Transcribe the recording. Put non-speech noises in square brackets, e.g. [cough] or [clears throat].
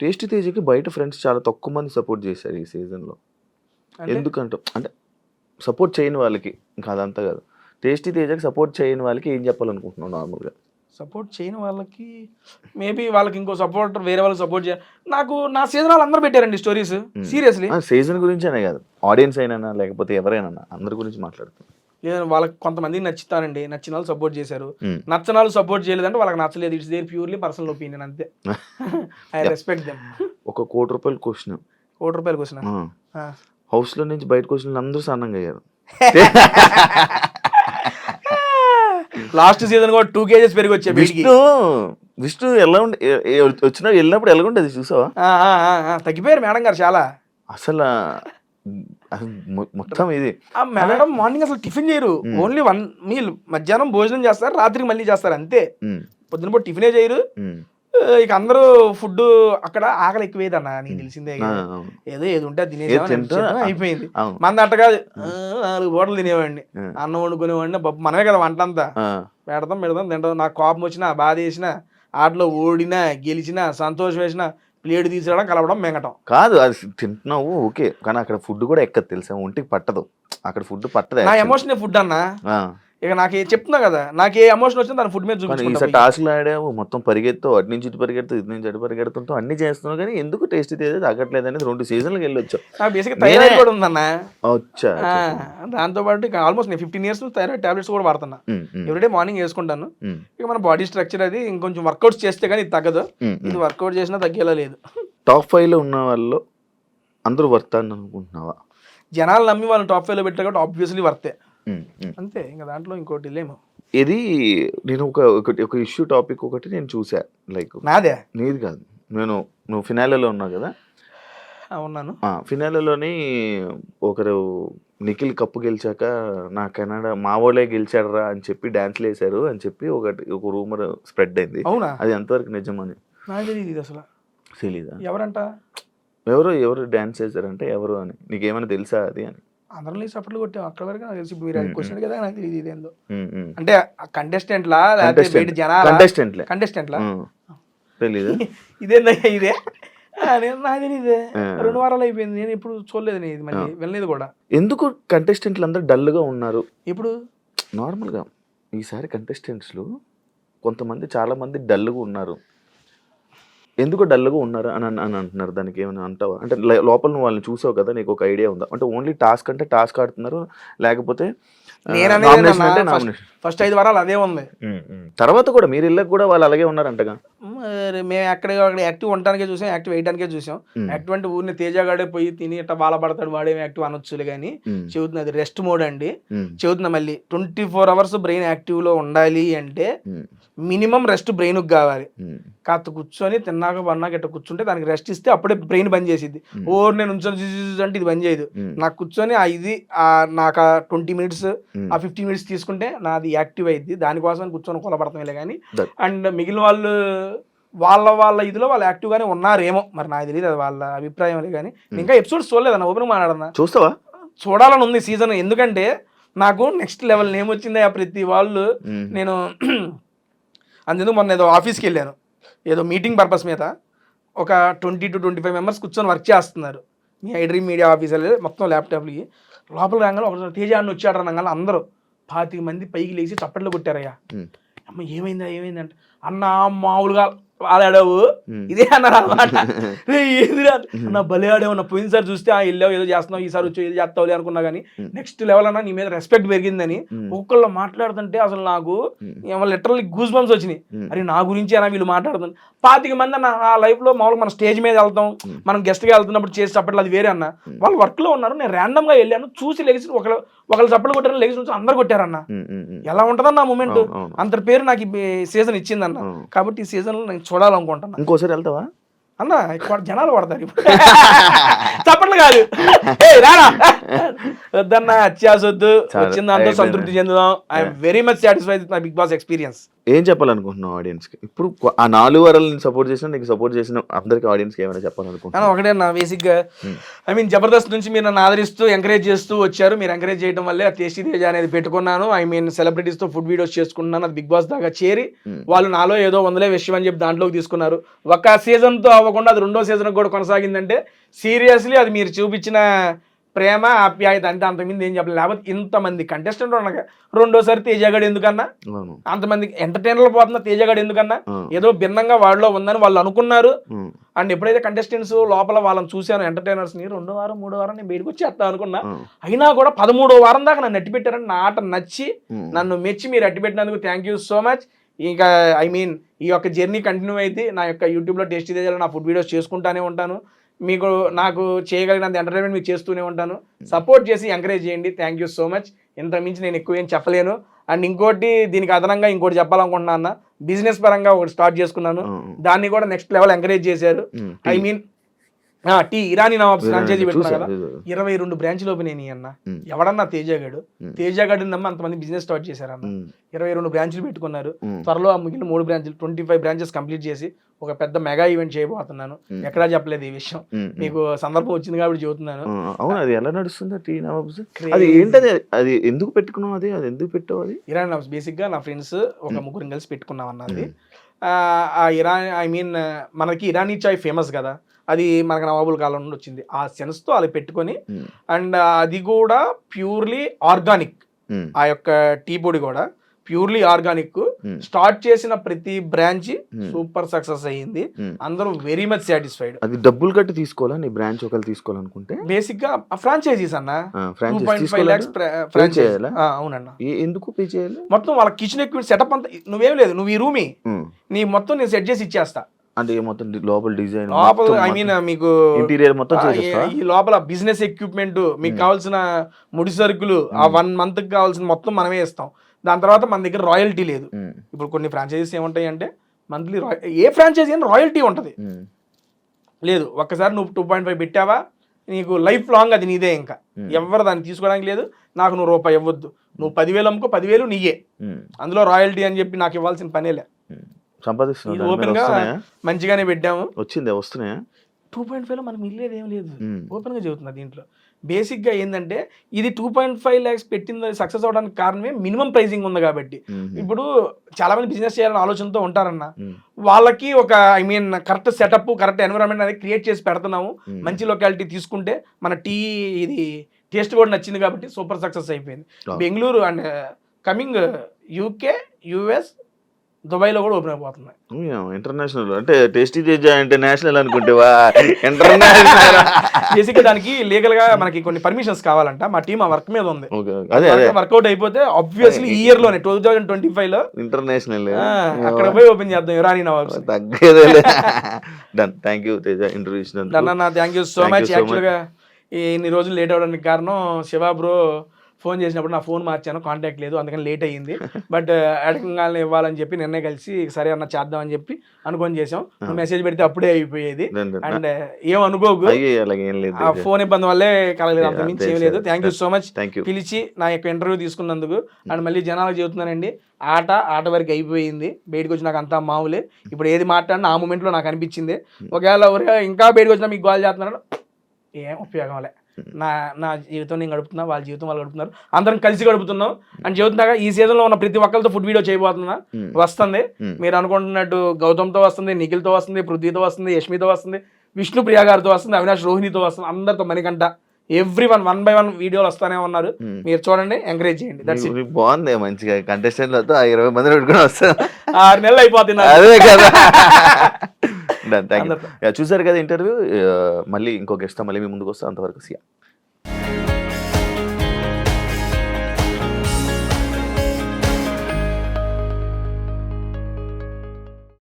Tasty తేజకి బయట friends చాలా తక్కువ మంది సపోర్ట్ చేశారు ఈ సీజన్లో ఎందుకంటే అంటే సపోర్ట్ చేయని వాళ్ళకి ఇంకా అదంతా కాదు. టేస్టీ తేజకి సపోర్ట్ చేయని వాళ్ళకి ఏం చెప్పాలనుకుంటున్నావు నార్మల్గా? సపోర్ట్ చేయని వాళ్ళకి మేబీ వాళ్ళకి ఇంకో సపోర్ట్ వేరే వాళ్ళకి సపోర్ట్ చేయాలి నాకు నా సీజన్ వాళ్ళు అందరూ పెట్టారండి స్టోరీస్ సీరియస్లీ సీజన్ గురించి అనే కాదు. ఆడియన్స్ అయినా లేకపోతే ఎవరైనా అందరి గురించి మాట్లాడుతున్నాం. లేదు వాళ్ళకి కొంతమందికి నచ్చుతారండి. నచ్చిన వాళ్ళు సపోర్ట్ చేశారు. నచ్చని వాళ్ళు సపోర్ట్ చేయలేదంటే వాళ్ళకి నచ్చలేదు. It's their purely personal opinion అంతే. ఐ రెస్పెక్ట్ దెమ్ ఒక కోటి రూపాయలు క్వశ్చన్ కోటి రూపాయలు క్వశ్చన్ హౌస్లో నుంచి బయటకు వచ్చిన అందరూ సన్నంగా అయ్యారు. [laughs] లాస్ట్ సీజన్ కూడా టూ కేజెస్ పెరిగి వీడికి. విష్ణు విష్ణు ఎలా ఉండే వచ్చినా వెళ్ళినప్పుడు ఎలా ఉండేది చూసావా? తగ్గిపోయారు మేడం గారు చాలా. అసలు మొత్తం ఇది. ఆ మేడం మార్నింగ్ అసలు టిఫిన్ చేయరు. Only one meal. మధ్యాహ్నం భోజనం చేస్తారు రాత్రికి మళ్ళీ చేస్తారు అంతే. పొద్దున పూట టిఫినే చేయరు. ఇక అందరూ ఫుడ్ అక్కడ ఆకలి ఎక్కువేదన్న నీకు తెలిసిందే. ఏదో ఏది ఉంటే ఆ, అయిపోయింది. మన అట్ట కాదు. నాలుగు పూటలు తినేవాడిని. అన్నం వండుకునేవాడిని. పప్పు మనమే కదా వంట అంతా. పెడతాం పెడతాం తింటాం. నాకు కోపం వచ్చినా బాధ వేసినా ఆటలో ఓడినా గెలిచినా సంతోషం వేసినా ప్లేట్ తీసుకురావడం కలవడం మింగటం. కాదు అది తింటున్నావు ఓకే కానీ అక్కడ ఫుడ్ కూడా ఎక్కదు తెలుసా? ఒంటికి పట్టదు. అక్కడ ఫుడ్ పట్టదు నా. ఎమోషన్ ఫుడ్ అన్న. ఇక నాకు ఏ- చెప్తున్నా కదా నాకు ఏ ఎమోషన్ వచ్చినా దాని ఫుడ్ మీద చూపించుకుంటా టాస్క్లు ఆడావు మొత్తం పరిగెత్తు అటు నుంచి ఇటు పరిగెడుతూ ఇటు నుంచి అటు పరిగెడుతుంటావు అన్ని చేస్తున్నావు కానీ ఎందుకు టేస్ట్ తేదే తగ్గట్లేదు అనేది రెండు సీజన్లకు వెళ్ళొచ్చు బేసిక్ థైరాయిడ్ కూడా ఉందన్న. వచ్చా ఆ, దాంతో పాటు ఇక ఆల్మోస్ట్ నేను ఫిఫ్టీన్ ఇయర్స్ థైరాయిడ్ టాబ్లెట్స్ కూడా వాడుతున్నా. ఎవ్రీడే మార్నింగ్ వేసుకుంటాను. ఇక మన బాడీ స్ట్రక్చర్ అది ఇంకొంచెం వర్కౌట్స్ చేస్తే కానీ ఇది తగ్గదు. ఇది వర్కౌట్ చేసినా తగ్గేలా లేదు. టాప్ ఫైవ్లో ఉన్న వాళ్ళు అందరూ వర్త్ అని అనుకుంటున్నావా? జనాలు నమ్మి వాళ్ళని టాప్ ఫైవ్లో పెట్టారు కాబట్టి ఆబ్వియస్లీ వర్తే. అంతే ఇంకా దాంట్లో ఇంకోటి లేము ఇది నేను ఒక ఒకటి ఒక ఇష్యూ టాపిక్ ఒకటి నేను చూసా. లైక్ నాదే? నీది కాదు. నేను నువ్వు ఫినాలలో ఉన్నావు కదా? ఉన్నాను. ఫినాలేలోని ఒకరు నిఖిల్ కప్పు గెలిచాక నా కెనడా మా వాళ్ళే గెలిచాడరా అని చెప్పి డాన్స్లు వేశారు అని చెప్పి ఒకటి ఒక రూమర్ స్ప్రెడ్ అయింది. అవునా? అది ఎంతవరకు నిజమని నాకు తెలియదు ఇది అసలు. తెలీదా? ఎవరంట? ఎవరు ఎవరు డాన్స్ చేశారంటే ఎవరు అని. నీకేమైనా తెలుసా అది అని. అందరం లేచి చప్పట్లు కొట్టాం. అక్కడ వరకు నాకు తెలిసి. మీరు. క్వశ్చన్ కదా నాకు తెలియదు ఇదేందో. అంటే కంటెస్టెంట్ లా లేకపోతే బయట జనాల? కంటెస్టెంట్లే కంటెస్టెంట్ లా తెలీదా? [laughs] ఇదేందయ్యా ఇదే? నాకు తెలియదే. రెండు వారాలు అయిపోయింది. నేను ఇప్పుడు చూడలేదు నేను ఇది మళ్ళీ. వెళ్ళలేదు కూడా. ఎందుకు కంటెస్టెంట్లు అందరూ డల్గా ఉన్నారు? ఇప్పుడు నార్మల్గా ఈసారి కంటెస్టెంట్స్లు కొంతమంది చాలా మంది డల్గా ఉన్నారు. ఎందుకు డల్గా ఉన్నారు అని అన్- అంటున్నారు దానికి ఏమైనా అంటావా అంటే లోపల నువ్వు వాళ్ళని చూసావు కదా నీకు ఒక ఐడియా ఉందా అంటే ఓన్లీ టాస్క్ అంటే టాస్క్ ఆడుతున్నారు లేకపోతే nomination అంటే nomination. ఫస్ట్ ఐదు వారాలు అదే ఉంది. తర్వాత కూడా మీరు ఇళ్ళకి కూడా వాళ్ళు అలాగే ఉన్నారంటగా? మరి మేము ఎక్కడ అక్కడ యాక్టివ్ ఉండటానికే చూసాం యాక్టివ్ వేయడానికే చూసాం. యాక్టివ్ అంటే ఊరిని తేజగాడే పోయి తిని ఇట్లా బాలపడతాడు వాడేమి యాక్టివ్ అనొచ్చులే కానీ చెబుతున్నా అది రెస్ట్ మోడ్ అండి. చెబుతున్నా మళ్ళీ ట్వంటీ ఫోర్ అవర్స్ బ్రెయిన్ యాక్టివ్లో ఉండాలి అంటే మినిమం రెస్ట్ బ్రెయిన్కి కావాలి. కాస్త కూర్చొని తిన్నాక పన్నాక ఇట్లా కూర్చుంటే దానికి రెస్ట్ ఇస్తే అప్పుడే బ్రెయిన్ బంద్ చేసిద్ది. Hmm. ఓ నేను ఉంచొని అంటే ఇది బంద్ చేయదు. నాకు కూర్చొని ఆ ఇది ఆ నాకు ఆ ట్వంటీ మినిట్స్. ఆ ఫిఫ్టీ మినిట్స్ తీసుకుంటే నాది యాక్టివ్ అయింది దానికోసం కూర్చొని కొలబడతాంలే కానీ అండ్ మిగిలిన వాళ్ళు వాళ్ళ వాళ్ళ ఇదిలో వాళ్ళు యాక్టివ్ గానే ఉన్నారేమో. మరి నాకు తెలియదు అది వాళ్ళ అభిప్రాయం కానీ నేను ఇంకా ఎపిసోడ్స్ చూడలేదన్న ఓపెన్ మాట్లాడన్నా చూస్తావా? చూడాలని ఉంది సీజన్. ఎందుకంటే నాకు నెక్స్ట్ లెవెల్ నేమ్ వచ్చింది ఆ ప్రతి వాళ్ళు. ఉమ్, నేను [clears throat] అందుకు మొన్న ఏదో ఆఫీస్కి వెళ్ళాను. ఏదో మీటింగ్ పర్పస్ మీద ఒక twenty to twenty five members కూర్చొని వర్క్ చేస్తున్నారు. మీ ఐడ్రీమ్ మీడియా ఆఫీసర్ మొత్తం ల్యాప్టాప్లకి లోపల రాగానే ఒక తేజ అన్న వచ్చాడు అనగానే అందరూ. పాతిక మంది పైకి లేచి చప్పట్లు కొట్టారయ్యా. అమ్మ ఏమైందా ఏమైంది అంటే. అన్న మామూలుగా ఆడావు. ఇదే అన్నారు అనమాట [laughs] అన్న భలే ఆడావు అన్న పోయినసారి చూస్తే ఆ వెళ్ళావు ఏదో చేస్తున్నావు ఈసారి వచ్చి ఏదో చేస్తావులే అనుకున్నా కానీ. నెక్స్ట్ లెవెల్ అన్న నీ మీద రెస్పెక్ట్ పెరిగిందని ఒక్కళ్ళు మాట్లాడుతుంటే అసలు నాకు లిటరల్లీ గూస్ బంప్స్ వచ్చినాయి. అరే నా గురించి అన్న వీళ్ళు మాట్లాడుతుంది పాతిక మంది అన్న ఆ లైఫ్లో మామూలుగా మన స్టేజ్ మీద వెళ్తాం. మనం గెస్ట్గా వెళ్తున్నప్పుడు చేసి చప్పట్లు అది వేరే అన్న వాళ్ళు వర్క్లో ఉన్నారు నేను ర్యాండమ్గా వెళ్ళాను చూసి లెగిసి ఒకళ్ళు ఒకళ్ళు చప్పట్లు కొట్టారు లెగిసి నుంచి అందరు కొట్టారన్న. ఎలా ఉంటుందన్న మూమెంట్. అంత పేరు నాకు సీజన్ ఇచ్చిందన్న. కాబట్టి ఈ సీజన్లో నేను చూడాలనుకుంటున్నా. ఇంకోసారి వెళ్తావా? అన్న ఇక్కడ జనాలు పడతారు ఇప్పుడు. చప్పట్లు కాదు. రారా. వద్దన్న అత్యాసొద్దు చాలా వచ్చిన దాంతో అయిపోయింది. సంతృప్తి చెందుదాం. I'm very much satisfied with my Bigg Boss experience ఏం చెప్పాలనుకుంటున్నావు ఆడియన్స్కి ఇప్పుడు ఆ నాలుగు వారాలను సపోర్ట్ చేసిన నీకు సపోర్ట్ చేసిన అందరికి ఆడియన్స్కి ఏమైనా కానీ చెప్పాలనుకుంటున్నావు ఒకటే నా బేసిక్గా ఐ మీన్ జబర్దస్త్ నుంచి మీరు నన్ను ఆదరిస్తూ ఎంకరేజ్ చేస్తూ వచ్చారు. మీరు ఎంకరేజ్ చేయడం వల్లే టేస్టీ తేజ అనేది పెట్టుకున్నాను. ఐ మీన్ సెలబ్రిటీస్తో ఫుడ్ వీడియోస్ చేసుకుంటున్నాను. అది బిగ్ బాస్ దాకా చేరి. వాళ్ళు నాలో ఏదో వందలే విషయం అని చెప్పి దాంట్లోకి తీసుకున్నారు. ఒక సీజన్తో అవ్వకుండా అది రెండో సీజన్ కూడా కొనసాగిందంటే సీరియస్లీ అది మీరు చూపించిన ప్రేమ ఆప్యాయత అంటే అంతమంది ఏం చెప్పలేదు లేకపోతే ఇంతమంది కంటెస్టెంట్ ఉండగా రెండోసారి తేజగాడు ఎందుకన్నా అంతమంది ఎంటర్టైనర్లు పోతున్న తేజగాడు ఎందుకన్నా. ఏదో భిన్నంగా వాళ్ళలో ఉందని వాళ్ళు అనుకున్నారు. అండ్ ఎప్పుడైతే కంటెస్టెంట్స్ లోపల వాళ్ళని చూశాను ఎంటర్టైనర్స్ని రెండో వారం మూడో వారం నేను బయటకు వచ్చేస్తా అనుకున్నా. అయినా కూడా పదమూడో వారం దాకా నన్ను అట్టి పెట్టారని నా ఆట నచ్చి. నన్ను మెచ్చి మీరు అట్టి పెట్టినందుకు థ్యాంక్ యూ సో మచ్ ఇంకా ఐ మీన్ ఈ యొక్క జర్నీ కంటిన్యూ అయితే నా యొక్క యూట్యూబ్లో టేస్టీ తేజాలో నా ఫుడ్ వీడియోస్ చేసుకుంటానే ఉంటాను మీకు నాకు చేయగలిగినంత ఎంటర్టైన్మెంట్ మీకు చేస్తూనే ఉంటాను. సపోర్ట్ చేసి ఎంకరేజ్ చేయండి. థ్యాంక్ యూ సో మచ్ ఇంత మించి నేను ఎక్కువ ఏం చెప్పలేను. అండ్ ఇంకోటి దీనికి అదనంగా ఇంకోటి చెప్పాలనుకుంటున్నా అన్న. బిజినెస్ పరంగా ఒకటి స్టార్ట్ చేసుకున్నాను. ఆ, దాన్ని కూడా నెక్స్ట్ లెవెల్ ఎంకరేజ్ చేశారు. I mean tea Irani Nawabs franchise పెట్టుకున్నా చూసా, కదా. ఇరవై రెండు బ్రాంచ్లు ఓపెన్ అయినాయి అన్న. ఎవడన్నా తేజగాడు. తేజగాడు నమ్మ అంతమంది బిజినెస్ స్టార్ట్ చేశారన్న ఉమ్. ఇరవై రెండు బ్రాంచ్లు పెట్టుకున్నారు. త్వరలో ఆ మిగిలిన మూడు బ్రాంచ్లు ట్వంటీ ఫైవ్ బ్రాంచెస్ కంప్లీట్ చేసి ఒక పెద్ద మెగా ఈవెంట్ చేయబోతున్నాను. ఎక్కడా చెప్పలేదు ఈ విషయం. మీకు సందర్భం వచ్చింది కాబట్టి చెబుతున్నాను అవును అది ఎలా నడుస్తుంది టీ నవాబ్స్. అది ఏంటది అది ఎందుకు పెట్టుకున్నావు అది అది ఎందుకు పెట్టావు అది ఇరాన్ నవాబ్స్ బేసిక్గా నా ఫ్రెండ్స్ ఒక ముగ్గురు కలిసి పెట్టుకున్నాం అన్నది ఆ, ఆ ఇరాన్ ఐ మీన్ మనకి ఇరానీ చాయ్ ఫేమస్ కదా అది మనకి నవాబుల కాలం నుండి వచ్చింది ఆ సెన్స్తో అది పెట్టుకొని. అండ్ అది కూడా ప్యూర్లీ ఆర్గానిక్. ఆ యొక్క టీ పొడి కూడా ప్యూర్లీ ఆర్గానిక్. స్టార్ట్ చేసిన ప్రతి బ్రాంచ్. సూపర్ సక్సెస్ అయ్యింది. అందరూ వెరీ మచ్ సాటిస్ఫైడ్ అది డబ్బులు కట్టి తీసుకోవాలా నీ బ్రాంచ్ ఒకరు తీసుకోవాలనుకుంటే బేసిక్గా ఫ్రాంచైజీస్ అన్న? అవునన్న ఎందుకు పే చేయాలి మొత్తం వాళ్ళ కిచెన్ ఎక్విప్మెంట్ సెటప్ అంతా నువ్వేం లేదు నువ్వు ఈ రూమి. నీ మొత్తం నేను సెట్ చేసి ఇచ్చేస్తా అంటే మొత్తం లోపల డిజైన్ లోపల ఐ మీన్ మీకు ఇంటీరియర్ మొత్తం ఈ- లోపల బిజినెస్ ఎక్విప్మెంట్ మీకు. కావాల్సిన ముడి సరుకులు ఆ వన్ మంత్కి కావాల్సిన మొత్తం మనమే ఇస్తాం దాని తర్వాత మన దగ్గర రాయల్టీ లేదు. ఇప్పుడు కొన్ని ఫ్రాంచైజీస్ ఏముంటాయి అంటే మంత్లీ ఏ ఫ్రాంచైజీ అని రాయల్టీ ఉంటుంది. లేదు ఒక్కసారి నువ్వు టూ పాయింట్ ఫైవ్ పెట్టావా నీకు లైఫ్ లాంగ్ అది నీదే ఇంకా. ఎవరు దాన్ని తీసుకోవడానికి లేదు. నాకు నువ్వు రూపాయి ఇవ్వద్దు. నువ్వు పదివేలు అమ్ముకో పదివేలు నీయే. అందులో రాయల్టీ అని చెప్పి నాకు ఇవ్వాల్సిన పనేలే. ఓపెన్గా మంచిగానే పెట్టాము వచ్చిందే వస్తున్నాయా టూ పాయింట్ ఫైవ్లో మనకి మిగిలేదు ఏం లేదు. ఓపెన్గా చెబుతున్నా దీంట్లో బేసిక్గా ఏంటంటే ఇది టూ పాయింట్ ఫైవ్ ల్యాక్స్ పెట్టింది సక్సెస్ అవడానికి కారణమే మినిమం ప్రైసింగ్ ఉంది కాబట్టి. ఇప్పుడు చాలా మంది బిజినెస్ చేయాలని ఆలోచనతో ఉంటారన్న. వాళ్ళకి ఒక I mean correct setup correct environment అనేది క్రియేట్ చేసి పెడుతున్నాము. మంచి లొకాలిటీ తీసుకుంటే మన టీ ఇది టేస్ట్ కూడా నచ్చింది కాబట్టి సూపర్ సక్సెస్ అయిపోయింది. Bengaluru and coming UK US దుబాయ్లో కూడా ఓపెన్ అయిపోతుంది ఇంటర్నేషనల్. అంటే టేస్టీ చేజా అంటే నేషనల్ అనుకుంటేవా? ఇంటర్నేషనల్. బేసిక్గా దానికి లీగల్గా మనకి కొన్ని పర్మిషన్స్ కావాలంట. మా టీం ఆ వర్క్ మీద ఉంది. అదే అదే. వర్కౌట్ అయిపోతే ఆబ్వియస్లీ ఈ ఇయర్లోనే టూ థౌజండ్ ట్వంటీ ఫైవ్లో ఇంటర్నేషనల్ అక్కడ పోయి ఓపెన్ చేద్దాం ఇరానీ నవాబ్స్. తగ్గేదే done thank you Teja interview ఇచ్చినందుకు థ్యాంక్ యూ సో మచ్ యాక్చువల్గా ఇన్ని రోజులు లేట్ అవ్వడానికి కారణం శివ బ్రో ఫోన్ చేసినప్పుడు నా ఫోన్ మార్చాను కాంటాక్ట్ లేదు అందుకని లేట్ అయ్యింది. [laughs] బట్ అడగంగానే ఇవ్వాలని చెప్పి నిన్నే కలిసి సరే అన్న చేద్దాం అని చెప్పి అనుకొని చేసాం మెసేజ్ పెడితే అప్పుడే అయిపోయేది. అండ్ ఏం అనుకోకు. లేదు ఆ ఫోన్ ఇబ్బంది వల్లే కలగలేదు అంత మించి ఏం లేదు. థ్యాంక్ యూ సో మచ్ పిలిచి నా యొక్క ఇంటర్వ్యూ తీసుకున్నందుకు అండ్ మళ్ళీ జనాలకు చెబుతున్నానండి ఆట ఆట వరకు అయిపోయింది. బయటకు వచ్చి నాకు అంతా మామూలే. ఇప్పుడు ఏది మాట్లాడినా ఆ మూమెంట్లో నాకు అనిపించింది. ఒకవేళ ఎవరైనా ఇంకా బయటకు వచ్చినా మీకు కాల్ చేస్తున్నాడు ఏం ఉపయోగం లే. నా నా జీవితం నేను గడుపుతున్నా వాళ్ళ జీవితం వాళ్ళు గడుపుతున్నారు. అందరం కలిసి గడుపుతున్నాం. అని చెబుతున్నాగా ఈ సీజన్లో ఉన్న ప్రతి ఒక్కరితో ఫుడ్ వీడియో చేయబోతున్నా. వస్తుంది. మీరు అనుకుంటున్నట్టు గౌతమ్తో వస్తుంది నిఖిల్తో వస్తుంది పృథ్వీతో వస్తుంది యష్మితో వస్తుంది విష్ణు ప్రియా గారితో వస్తుంది అవినాష్ రోహిణితో వస్తుంది. అందరితో Manikanta every one one by one వీడియోలు వస్తానే ఉన్నారు. మీరు చూడండి ఎంకరేజ్ చేయండి. దట్స్ బాగుంది మంచిగా కంటెస్టెంట్లతో ఇరవై మంది పెట్టుకుని వస్తా ఆరు నెలలు అయిపోతుంది నాకు. అదే కదా. [laughs] చూసారు కదా ఇంటర్వ్యూ? మళ్ళీ ఇంకో గెస్ట్ మళ్ళీ మీ ముందుకు వస్తా. అంతవరకు సియా.